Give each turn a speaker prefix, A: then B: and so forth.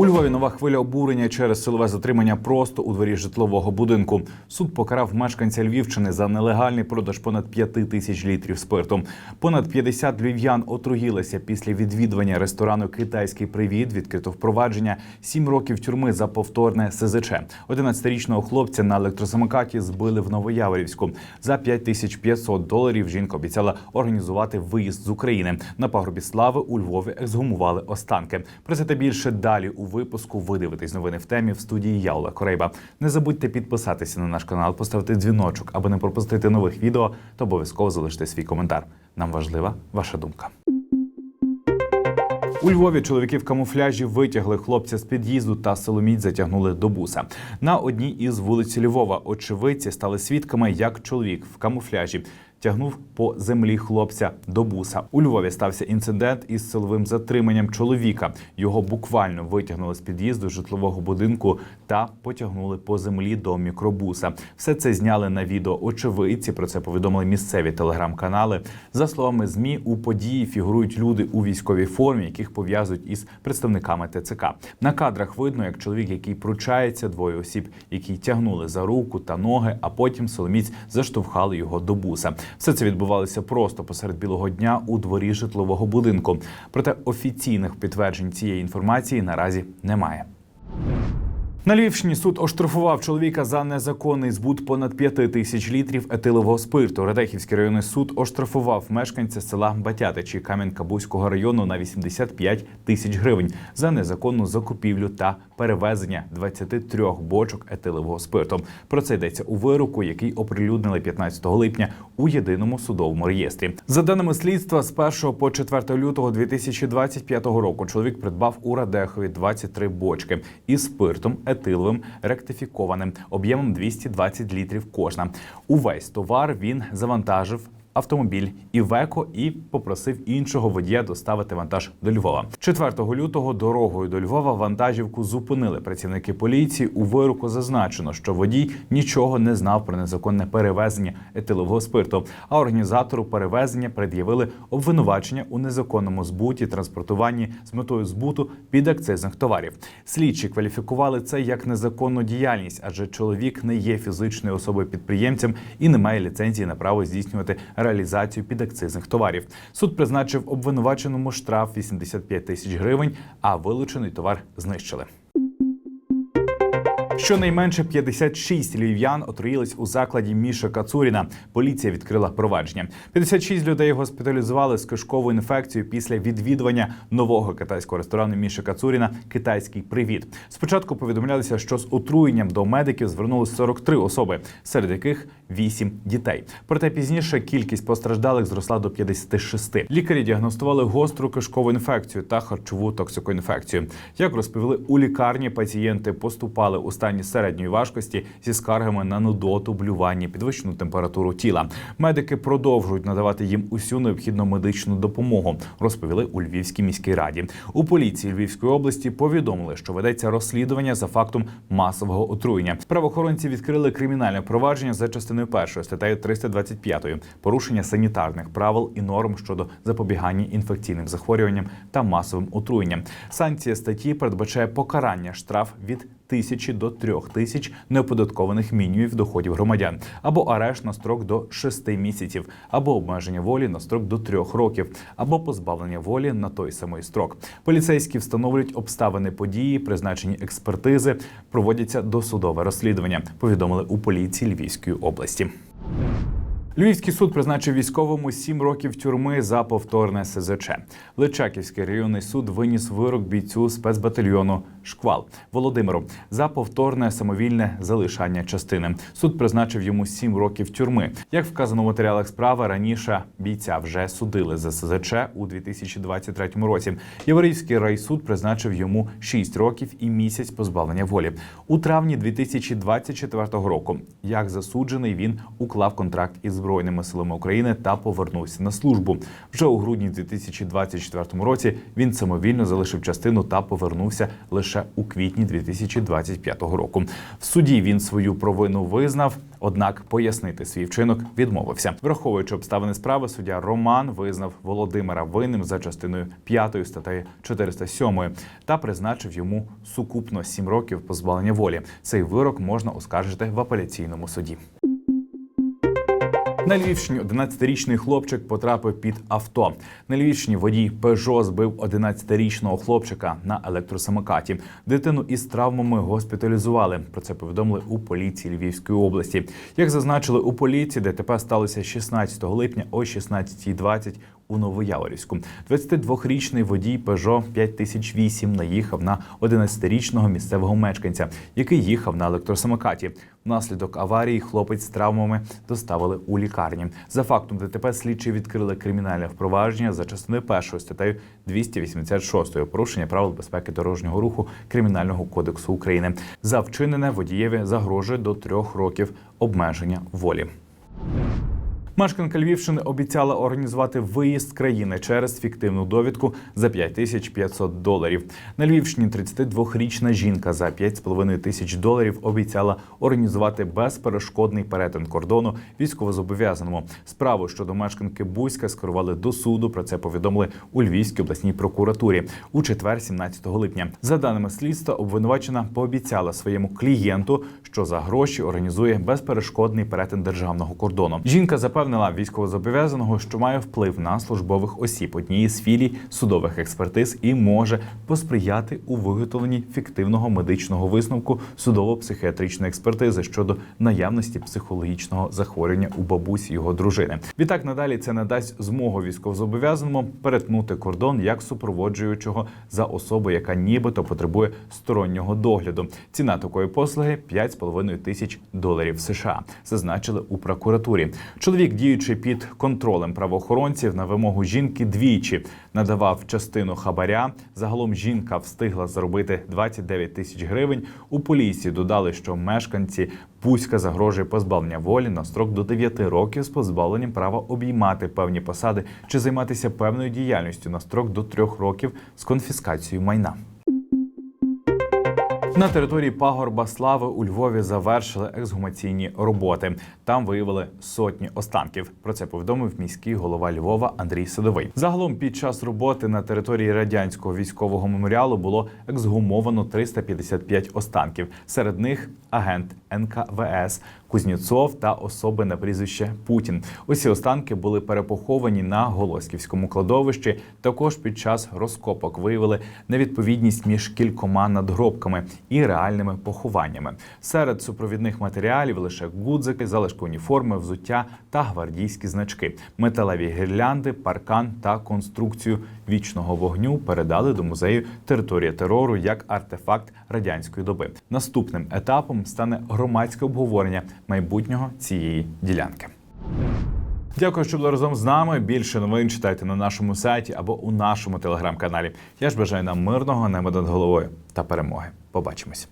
A: У Львові нова хвиля обурення через силове затримання просто у дворі житлового будинку. Суд покарав мешканця Львівщини за нелегальний продаж понад 5 тисяч літрів спирту. Понад 50 львів'ян отруїлися після відвідування ресторану Китайський привіт. Відкрито впровадження 7 років тюрми за повторне СЗЧ. 11-річного хлопця на електросамокаті збили в Новояворівську. За 5500 доларів жінка обіцяла організувати виїзд з України. На пагорбі слави у Львові ексгумували останки. Про це та більше далі у випуску. Ви дивитесь новини в темі в студії я Олег Корейба. Не забудьте підписатися на наш канал, поставити дзвіночок, аби не пропустити нових відео, та обов'язково залиште свій коментар. Нам важлива ваша думка. У Львові чоловіки в камуфляжі витягли хлопця з під'їзду та силоміць затягнули до буса. На одній із вулиць Львова очевидці стали свідками, як чоловік в камуфляжі тягнув по землі хлопця до буса. У Львові стався інцидент із силовим затриманням чоловіка. Його буквально витягнули з під'їзду житлового будинку та потягнули по землі до мікробуса. Все це зняли на відео очевидці. Про це повідомили місцеві телеграм-канали. За словами змі, у події фігурують люди у військовій формі, яких пов'язують із представниками ТЦК. На кадрах видно, як чоловік, який пручається, двоє осіб, які тягнули за руку та ноги, а потім соломіць заштовхали його до буса. Все це відбувалося просто посеред білого дня у дворі житлового будинку. Проте офіційних підтверджень цієї інформації наразі немає. На Львівщині суд оштрафував чоловіка за незаконний збут понад 5 тисяч літрів етилового спирту. Радехівський районний суд оштрафував мешканця села Батятичі Кам'янка-Бузького району на 85 тисяч гривень за незаконну закупівлю та перевезення 23 бочок етилового спирту. Про це йдеться у вироку, який оприлюднили 15 липня у єдиному судовому реєстрі. За даними слідства, з 1 по 4 лютого 2025 року чоловік придбав у Радехові 23 бочки із спиртом етиловим ректифікованим об'ємом 220 літрів кожна. Увесь товар він завантажив. Автомобіль Івеко і попросив іншого водія доставити вантаж до Львова. 4 лютого дорогою до Львова вантажівку зупинили працівники поліції. У вироку зазначено, що водій нічого не знав про незаконне перевезення етилового спирту. А організатору перевезення пред'явили обвинувачення у незаконному збуті, транспортуванні з метою збуту підакцизних товарів. Слідчі кваліфікували це як незаконну діяльність, адже чоловік не є фізичною особою підприємцем і не має ліцензії на право здійснювати реалізацію підакцизних товарів. Суд призначив обвинуваченому штраф 85 тисяч гривень, а вилучений товар знищили. Щонайменше 56 львів'ян отруїлись у закладі Міша Кацуріна. Поліція відкрила провадження. 56 людей госпіталізували з кишковою інфекцією після відвідування нового китайського ресторану Міша Кацуріна Китайський привіт. Спочатку повідомлялося, що з отруєнням до медиків звернулись 43 особи, серед яких 8 дітей. Проте пізніше кількість постраждалих зросла до 56. Лікарі діагностували гостру кишкову інфекцію та харчову токсикоінфекцію. Як розповіли у лікарні, пацієнти поступали у стані середньої важкості зі скаргами на нудоту, блювання, підвищену температуру тіла. Медики продовжують надавати їм усю необхідну медичну допомогу. Розповіли у Львівській міській раді. У поліції Львівської області повідомили, що ведеться розслідування за фактом масового отруєння. Правоохоронці відкрили кримінальне провадження за частиною першої статтею 325 порушення санітарних правил і норм щодо запобігання інфекційним захворюванням та масовим отруєнням. Санкція статті передбачає покарання штраф від тисячі до трьох тисяч неоподаткованих мінімумів доходів громадян, або арешт на строк до шести місяців, або обмеження волі на строк до трьох років, або позбавлення волі на той самий строк. Поліцейські встановлюють обставини події, призначені експертизи, проводяться досудове розслідування. Повідомили у поліції Львівської області. Львівський суд призначив військовому 7 років тюрми за повторне СЗЧ. Личаківський районний суд виніс вирок бійцю спецбатальйону Шквал Володимиру за повторне самовільне залишання частини. Суд призначив йому 7 років тюрми. Як вказано в матеріалах справи, раніше бійця вже судили за СЗЧ у 2023 році. Яворівський райсуд призначив йому 6 років і місяць позбавлення волі у травні 2024 року. Як засуджений він уклав контракт із збройними силами України та повернувся на службу. Вже у грудні 2024 році він самовільно залишив частину та повернувся лише у квітні 2025 року. В суді він свою провину визнав, однак пояснити свій вчинок відмовився. Враховуючи обставини справи, суддя Роман визнав Володимира винним за частиною 5 статтею 407 та призначив йому сукупно 7 років позбавлення волі. Цей вирок можна оскаржити в апеляційному суді. На Львівщині 11-річний хлопчик потрапив під авто. На Львівщині водій Пежо збив 11-річного хлопчика на електросамокаті. Дитину із травмами госпіталізували. Про це повідомили у поліції Львівської області. Як зазначили у поліції, ДТП сталося 16 липня о 16.20 у Новояворівську. 22-річний водій Peugeot 5008 наїхав на 11-річного місцевого мешканця, який їхав на електросамокаті. Внаслідок аварії хлопець з травмами доставили у лікарні. За фактом ДТП слідчі відкрили кримінальне впровадження за частиною першої статтею 286 порушення правил безпеки дорожнього руху Кримінального кодексу України. За вчинене водієві загрожує до трьох років обмеження волі. Мешканка Львівщини обіцяла організувати виїзд країни через фіктивну довідку за 5500 доларів. На Львівщині 32-річна жінка за 5,5 тисяч доларів обіцяла організувати безперешкодний перетин кордону військовозобов'язаному. Справу щодо мешканки Бузька скерували до суду. Про це повідомили у Львівській обласній прокуратурі у четвер, 17 липня. За даними слідства, обвинувачена пообіцяла своєму клієнту, що за гроші організує безперешкодний перетин державного кордону. Жінка запевнила військовозобов'язаного, що має вплив на службових осіб однієї з філій судових експертиз і може посприяти у виготовленні фіктивного медичного висновку судово-психіатричної експертизи щодо наявності психологічного захворювання у бабусі його дружини. Відтак надалі це надасть змогу військовозобов'язаному перетнути кордон як супроводжуючого за особу, яка нібито потребує стороннього догляду. Ціна такої послуги 5,5 тисяч доларів США. Зазначили у прокуратурі. Чоловік, діючи під контролем правоохоронців на вимогу жінки, двічі надавав частину хабаря. Загалом жінка встигла заробити 29 тисяч гривень. У поліції додали, що мешканці Бузька загрожує позбавлення волі на строк до 9 років з позбавленням права обіймати певні посади чи займатися певною діяльністю на строк до 3 років з конфіскацією майна. На території пагорба слави у Львові завершили ексгумаційні роботи. Там виявили сотні останків. Про це повідомив міський голова Львова Андрій Садовий. Загалом під час роботи на території радянського військового меморіалу було ексгумовано 355 останків. Серед них агент НКВС Кузнєцов та особи на прізвище Путін. Усі останки були перепоховані на Голосківському кладовищі. Також під час розкопок виявили невідповідність між кількома надгробками і реальними похованнями. Серед супровідних матеріалів лише гудзики, залишки уніформи, взуття та гвардійські значки, металеві гірлянди, паркан та конструкцію вічного вогню передали до музею територія терору як артефакт радянської доби. Наступним етапом стане громадське обговорення майбутнього цієї ділянки. Дякую, що були разом з нами. Більше новин читайте на нашому сайті або у нашому телеграм-каналі. Я ж бажаю нам мирного неба над головою та перемоги. Побачимось.